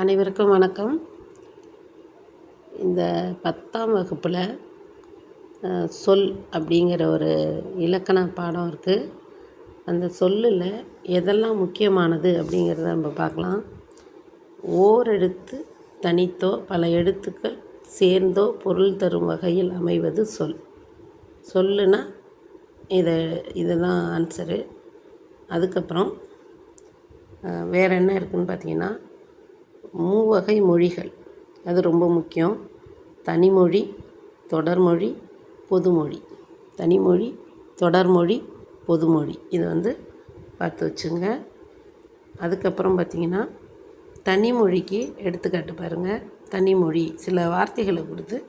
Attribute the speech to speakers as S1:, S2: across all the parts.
S1: அனைவருக்கும் வணக்கம். இந்த பத்தாம் வகுப்பில் சொல் அப்படிங்கிற ஒரு இலக்கண பாடம் இருக்குது அந்த சொல்லில் எதெல்லாம் முக்கியமானது அப்படிங்கிறத நம்ம பார்க்கலாம். ஓரெழுத்து தனித்தோ பல எழுத்துக்கள் சேர்ந்தோ பொருள் தரும் வகையில் அமைவது சொல். சொல்லுனா இதை இதுதான் ஆன்சரு அதுக்கப்புறம் வேறு என்ன இருக்குதுன்னு பார்த்தீங்கன்னா மூவகை மொழிகள். அது ரொம்ப முக்கியம். தனிமொழி தொடர்மொழி பொதுமொழி. தனிமொழி தொடர்மொழி பொதுமொழி. இது வந்து பார்த்து வச்சுங்க. அதுக்கப்புறம் பார்த்திங்கன்னா தனிமொழிக்கு எடுத்துக்காட்டு பாருங்கள் தனிமொழி சில வார்த்தைகளை கொடுத்து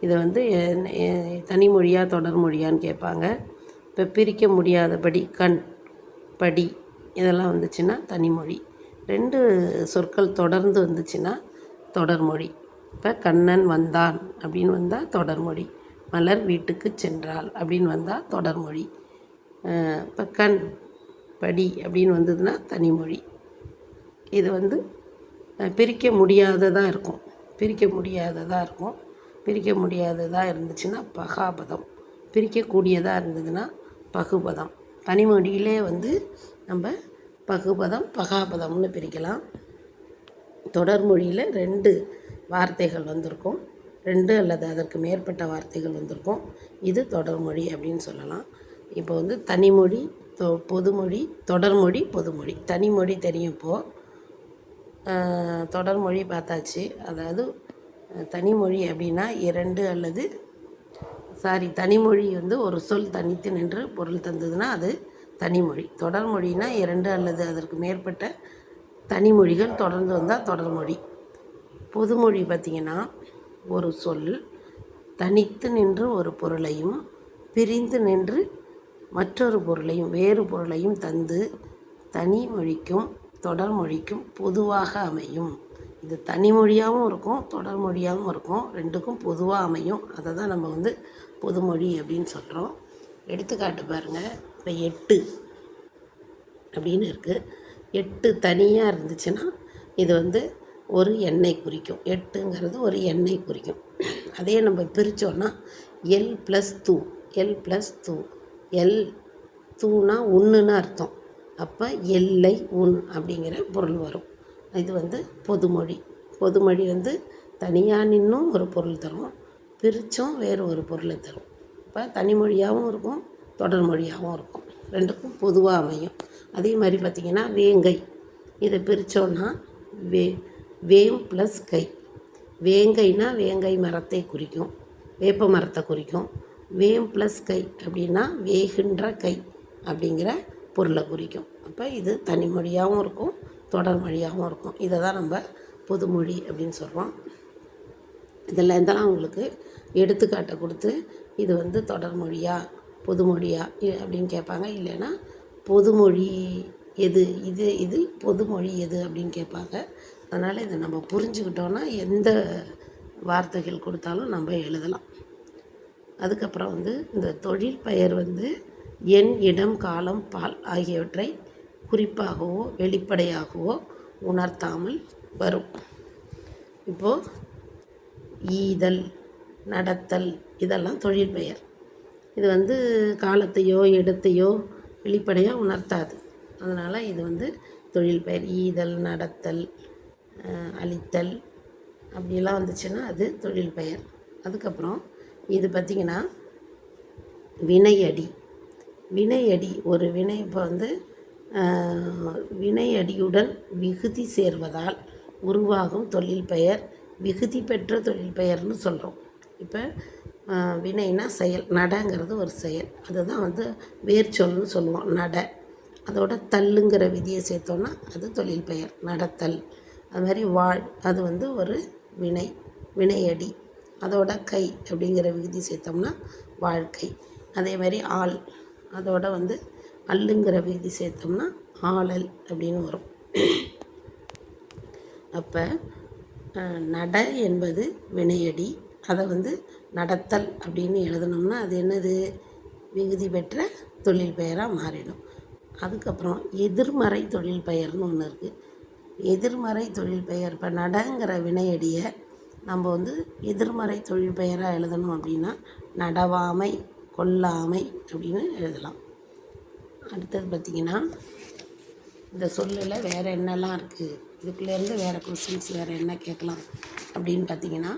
S1: இதை வந்து என்ன- தொடர்மொழியான்னு கேட்பாங்க. இப்போ பிரிக்க முடியாதபடி கண் படி இதெல்லாம் வந்துச்சுன்னா தனிமொழி. ரெண்டு சொற்கள் தொடர்ந்து வந்துச்சுன்னா தொடர்மொழி இப்போ கண்ணன் வந்தான் அப்படின்னு வந்தால் தொடர்மொழி மலர் வீட்டுக்கு சென்றாள் அப்படின்னு வந்தால் தொடர்மொழி இப்போ கண் படி அப்படின்னு வந்ததுன்னா தனிமொழி இது வந்து பிரிக்க முடியாததாக இருக்கும். பிரிக்க முடியாததாக இருக்கும். பிரிக்க முடியாததாக இருந்துச்சுன்னா பகாபதம். பிரிக்கக்கூடியதாக இருந்ததுன்னா பகுபதம். தனிமொழியிலே வந்து நம்ம பகுபதம் பகாபதம்னு பிரிக்கலாம். தொடர்மொழியில் ரெண்டு வார்த்தைகள் வந்திருக்கும். ரெண்டு அல்லது அதற்கு மேற்பட்ட வார்த்தைகள் வந்திருக்கும். இது தொடர்மொழி அப்படின்னு சொல்லலாம். இப்போ வந்து தனிமொழி தொ பொதுமொழி தொடர்மொழி பொதுமொழி தனிமொழி தெரியும் இப்போது தொடர்மொழி பார்த்தாச்சு. அதாவது தனிமொழி அப்படின்னா இரண்டு அல்லது சாரி தனிமொழி வந்து ஒரு சொல் தனித்து நின்று பொருள் தந்ததுன்னா அது தனிமொழி தொடர்மொழினா இரண்டு அல்லது அதற்கு மேற்பட்ட தனிமொழிகள் தொடர்ந்து வந்தால் தொடர்மொழி பொதுமொழி பார்த்திங்கன்னா ஒரு சொல் தனித்து நின்று ஒரு பொருளையும் பிரிந்து நின்று மற்றொரு பொருளையும் வேறு பொருளையும் தந்து தனி மொழிக்கும் தொடர்மொழிக்கும் பொதுவாக அமையும். இது தனிமொழியாகவும் இருக்கும் தொடர்மொழியாகவும் இருக்கும். ரெண்டுக்கும் பொதுவாக அமையும். அதை தான் நம்ம வந்து பொதுமொழி அப்படின்னு சொல்கிறோம் எடுத்துக்காட்டு பாருங்கள் இப்போ எட்டு அப்படின்னு இருக்குது எட்டு தனியாக இருந்துச்சுன்னா இது வந்து ஒரு எண்ணெய் குறிக்கும். எட்டுங்கிறது ஒரு எண்ணெய் குறிக்கும். அதே நம்ம பிரித்தோன்னா L plus two L plus two L தூனா ஒன்றுன்னு அர்த்தம். அப்போ எல்லை உன் அப்படிங்கிற பொருள் வரும். இது வந்து பொதுமொழி. பொதுமொழி வந்து தனியாக நின்றும் ஒரு பொருள் தரும் பிரித்தும் வேறு ஒரு பொருளை தரும். இப்போ தனிமொழியாகவும் இருக்கும் தொடர்மொழியாகவும் இருக்கும். ரெண்டுக்கும் பொதுவாக அமையும். அதே மாதிரி பார்த்திங்கன்னா வேங்கை. இதை பிரித்தோன்னா வே வேம் ப்ளஸ் கை. வேங்கைனா வேங்கை மரத்தை குறிக்கும். வேப்ப மரத்தை குறிக்கும். வேம் ப்ளஸ் கை அப்படின்னா வேகின்ற கை அப்படிங்கிற பொருளை குறிக்கும். அப்போ இது தனிமொழியாகவும் இருக்கும் தொடர்மொழியாகவும் இருக்கும். இதை தான் நம்ம பொதுமொழி அப்படின்னு சொல்கிறோம் இதில் இதெல்லாம் உங்களுக்கு எடுத்துக்காட்டை கொடுத்து இது வந்து தொடர்மொழியாக பொதுமொழியா? அப்படின்னு கேட்பாங்க. இல்லைன்னா பொதுமொழி எது? இது இது பொதுமொழி எது? அப்படின்னு கேட்பாங்க. அதனால் இதை நம்ம புரிஞ்சுக்கிட்டோன்னா எந்த வார்த்தைகள் கொடுத்தாலும் நம்ம எழுதலாம். அதுக்கப்புறம் வந்து இந்த தொழில் பெயர் வந்து எண் இடம் காலம் பால் ஆகியவற்றை குறிப்பாகவோ வெளிப்படையாகவோ உணர்த்தாமல் வரும். இப்போது ஈதல் நடத்தல் இதெல்லாம் தொழில் பெயர். இது வந்து காலத்தையோ இடத்தையோ வெளிப்படையாக உணர்த்தாது. அதனால் இது வந்து தொழில் பெயர் ஈதல் நடத்தல் அழித்தல் அப்படிலாம் வந்துச்சுன்னா அது தொழில் பெயர். அதுக்கப்புறம் இது பார்த்திங்கன்னா வினையடி. வினையடி ஒரு வினை இப்போ வந்து வினையடியுடன் விகுதி சேர்வதால் உருவாகும் தொழில் பெயர் விகுதி பெற்ற தொழில் பெயர்னு சொல்கிறோம் இப்போ வினைனா செயல் நடங்கிறது ஒரு செயல். அதுதான் வந்து வேர்ச்சொல்னு சொல்லுவோம் நட. அதோட தள்ளுங்கிற விதியை சேர்த்தோன்னா அது தொழில் பெயர் நடத்தல். அது மாதிரி வாழ் அது வந்து ஒரு வினை வினையடி. அதோட கை அப்படிங்கிற விதி சேர்த்தோம்னா வாழ்க்கை. அதே மாதிரி ஆள் அதோட வந்து அல்லுங்கிற விதி சேர்த்தோம்னா ஆளல் அப்படின்னு வரும். அப்போ நட என்பது வினையடி அதை வந்து நடத்தல் அப்படின்னு எழுதணும்னா அது என்னது? விகுதி பெற்ற தொழில் பெயராக மாறிடும். அதுக்கப்புறம் எதிர்மறை தொழில் பெயர்னு ஒன்று இருக்குது எதிர்மறை தொழில் பெயர் இப்போ நடங்கிற வினையடியை நம்ம வந்து எதிர்மறை தொழில் பெயராக எழுதணும் அப்படின்னா நடவாமை கொல்லாமை அப்படின்னு எழுதலாம். அடுத்தது பார்த்திங்கன்னா இந்த சொல்லில் வேறு என்னெல்லாம் இருக்குது இதுக்குள்ளேருந்து வேறு கொஸ்டின்ஸ் வேறு என்ன கேட்கலாம் அப்படின்னு பார்த்தீங்கன்னா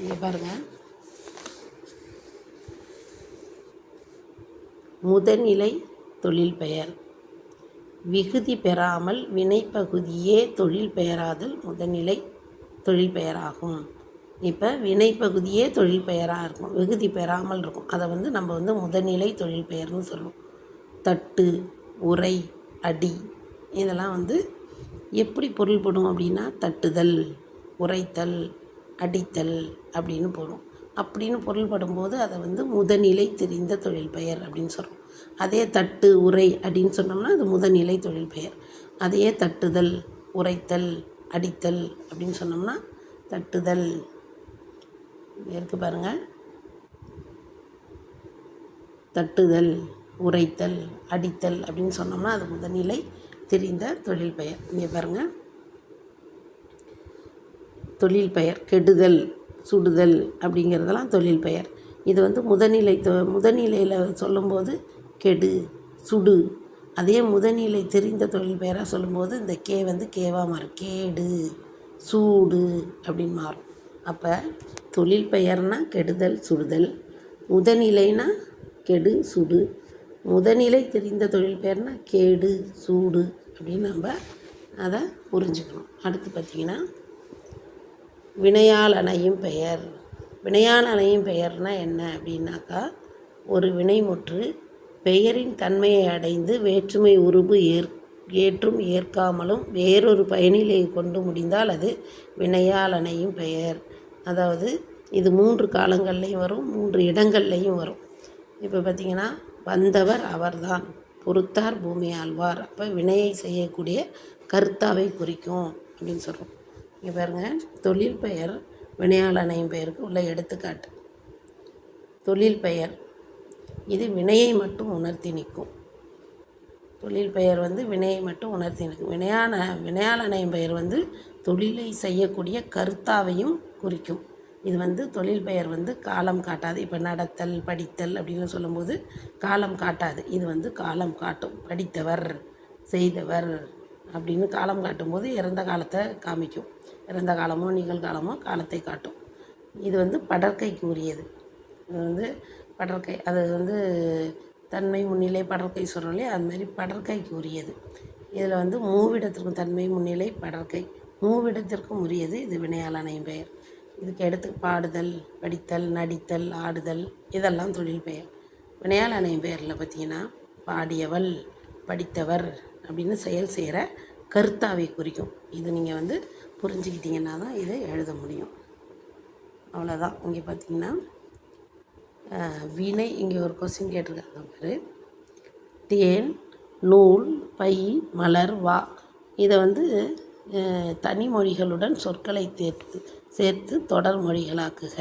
S1: இங்கே பாருங்கள் முதநிலை தொழில் பெயர். விகுதி பெறாமல் வினைப்பகுதியே தொழில் பெயராதல் முதநிலை தொழில் பெயராகும். இப்போ வினைப்பகுதியே தொழில் பெயராக இருக்கும். விகுதி பெறாமல் இருக்கும். அதை வந்து நம்ம வந்து முதநிலை தொழில் பெயர்னு சொல்லுவோம் தட்டு உரை அடி இதெல்லாம் வந்து எப்படி பொருள்படும் அப்படின்னா தட்டுதல் உரைத்தல் அடித்தல் அப்படின்னு போடும் அப்படின்னு பொருள்படும் போது அதை வந்து முதநிலை தெரிந்த தொழில் பெயர் அப்படின்னு சொல்கிறோம் அதே தட்டு உரை அப்படின்னு சொன்னோம்னா அது முதநிலை தொழில் பெயர். அதையே தட்டுதல் உரைத்தல் அடித்தல் அப்படின்னு சொன்னோம்னா தட்டுதல். இருக்கு பாருங்கள் தட்டுதல் உரைத்தல் அடித்தல் அப்படின்னு சொன்னோம்னா அது முதநிலை தெரிந்த தொழில் பெயர். இங்கே பாருங்கள் தொழில் பெயர் கெடுதல் சுடுதல் அப்படிங்கிறதெல்லாம் தொழில் பெயர். இது வந்து முதநிலை தொ முதநிலையில் சொல்லும்போது கெடு சுடு. அதே முதநிலை தெரிந்த தொழில் பெயராக சொல்லும்போது இந்த கே வந்து கேவாக மாறும். கேடு சூடு அப்படின்னு மாறும். அப்போ தொழில் பெயர்னா கெடுதல் சுடுதல். முதநிலைனா கெடு சுடு. முதநிலை தெரிந்த தொழில் பெயர்னா கேடு சூடு அப்படின்னு நம்ம அதை புரிஞ்சுக்கணும். அடுத்து பார்த்திங்கன்னா வினையால் அணையும் பெயர். வினையால் அணையும் பெயர்னால் என்ன அப்படின்னாக்கா ஒரு வினைமுற்று பெயரின் தன்மையை அடைந்து வேற்றுமை உருபு ஏற் ஏற்றும் ஏற்காமலும் வேறொரு பயனிலை கொண்டு முடிந்தால் அது வினையால் அணையும் பெயர். அதாவது இது மூன்று காலங்கள்லேயும் வரும் மூன்று இடங்கள்லையும் வரும். இப்போ பார்த்திங்கன்னா வந்தவர் அவர்தான் பொறுத்தார் பூமி ஆழ்வார். அப்போ வினையை செய்யக்கூடிய கர்த்தாவை குறிக்கும் அப்படின்னு சொல்கிறோம் இங்கே பாருங்கள் தொழில் பெயர் வினையாளனையும் பெயருக்கு உள்ள எடுத்துக்காட்டு. தொழில் பெயர். இது வினையை மட்டும் உணர்த்தி நிற்கும். தொழில் பெயர் வந்து வினையை மட்டும் உணர்த்தி நிற்கும். வினையான வினையாளனையும் பெயர் வந்து தொழிலை செய்யக்கூடிய கருத்தாவையும் குறிக்கும். இது வந்து தொழில் பெயர் வந்து காலம் காட்டாது. இப்போ நடத்தல் படித்தல் அப்படின்னு சொல்லும்போது காலம் காட்டாது. இது வந்து காலம் காட்டும். படித்தவர் செய்தவர் அப்படின்னு காலம் காட்டும்போது இறந்த காலத்தை காமிக்கும். இறந்த காலமோ நிகழ்காலமோ காலத்தை காட்டும். இது வந்து படற்கைக்கு உரியது இது வந்து படற்கை அது வந்து தன்மை முன்னிலை படற்கை சொல்கிறோம் இல்லையா அது மாதிரி படற்கைக்கு உரியது இதில் வந்து மூவிடத்திற்கும் தன்மை முன்னிலை படற்கை மூவிடத்திற்கும் உரியது இது வினையாளனையும் பெயர். இதுக்கு எடுத்து பாடுதல் படித்தல் நடித்தல் ஆடுதல் இதெல்லாம் தொழில் பெயர். வினையாளனையும் பெயரில் பார்த்தீங்கன்னா பாடியவள் படித்தவர் அப்படின்னு செயல் செய்கிற கருத்தாவை குறிக்கும். இது நீங்கள் வந்து புரிஞ்சுக்கிட்டீங்கன்னா தான் இதை எழுத முடியும். அவ்வளோதான் இங்கே பார்த்தீங்கன்னா வினை இங்கே ஒரு கொஸ்டின் கேட்டிருக்காங்க பாரு. தேன் நூல் பை மலர் வா. இதை வந்து தனி மொழிகளுடன் சொற்களை தேர்த்து சேர்த்து தொடர் மொழிகளாக்குக.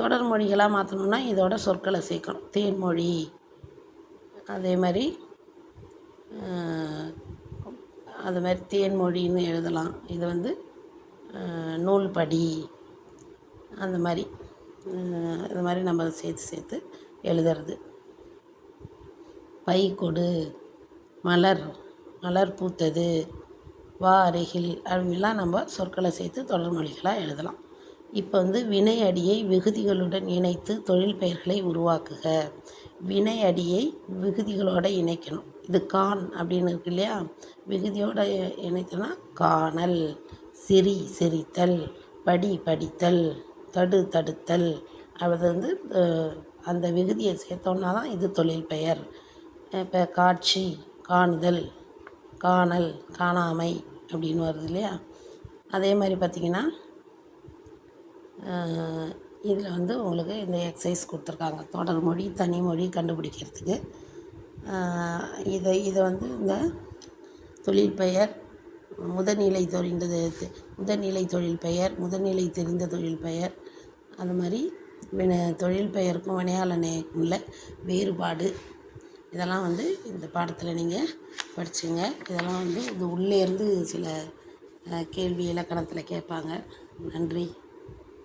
S1: தொடர் மொழிகளாக மாற்றணுன்னா இதோட சொற்களை சேர்க்கணும். தேன்மொழி. அதே மாதிரி அது மாதிரி தேன்மொழின்னு எழுதலாம். இது வந்து நூல்படி. அந்த மாதிரி இது மாதிரி நம்ம சேர்த்து சேர்த்து எழுதுறது. பை கொடு மலர் மலர் பூத்தது வா அருகில் அப்படிலாம் நம்ம சொற்களை சேர்த்து தொடர்மொழிகளாக எழுதலாம். இப்போ வந்து வினை அடியை விகுதிகளுடன் இணைத்து தொழில் பெயர்களை உருவாக்குக. வினை அடியை விகுதிகளோடு இணைக்கணும். இது கான் அப்படின்னு இருக்கு இல்லையா? விகுதியோடு இணைத்தோன்னா காணல் சிரி சிரித்தல் படி படித்தல் தடு தடுத்தல். அது வந்து அந்த விகுதியை சேர்த்தோன்னா தான் இது தொழில் பெயர். இப்போ காட்சி காணுதல் காணல் காணாமை அப்படின்னு வருது இல்லையா? அதே மாதிரி பார்த்திங்கன்னா இதில் வந்து உங்களுக்கு இந்த எக்ஸசைஸ் கொடுத்துருக்காங்க. தொடர் மொழி தனி மொழி கண்டுபிடிக்கிறதுக்கு. இதை இதை வந்து இந்த தொழில் பெயர் முதநிலை தொழிந்தது முதநிலை தொழில் பெயர் முதநிலை தெரிந்த தொழில் பெயர் அது மாதிரி வின தொழில் பெயருக்கும் வினையாளனுக்கும் உள்ள வேறுபாடு. இதெல்லாம் வந்து இந்த பாடத்தில் நீங்கள் படிச்சுங்க. இதெல்லாம் வந்து இது உள்ளேருந்து சில கேள்வி இலக்கணத்தில் கேட்பாங்க. நன்றி.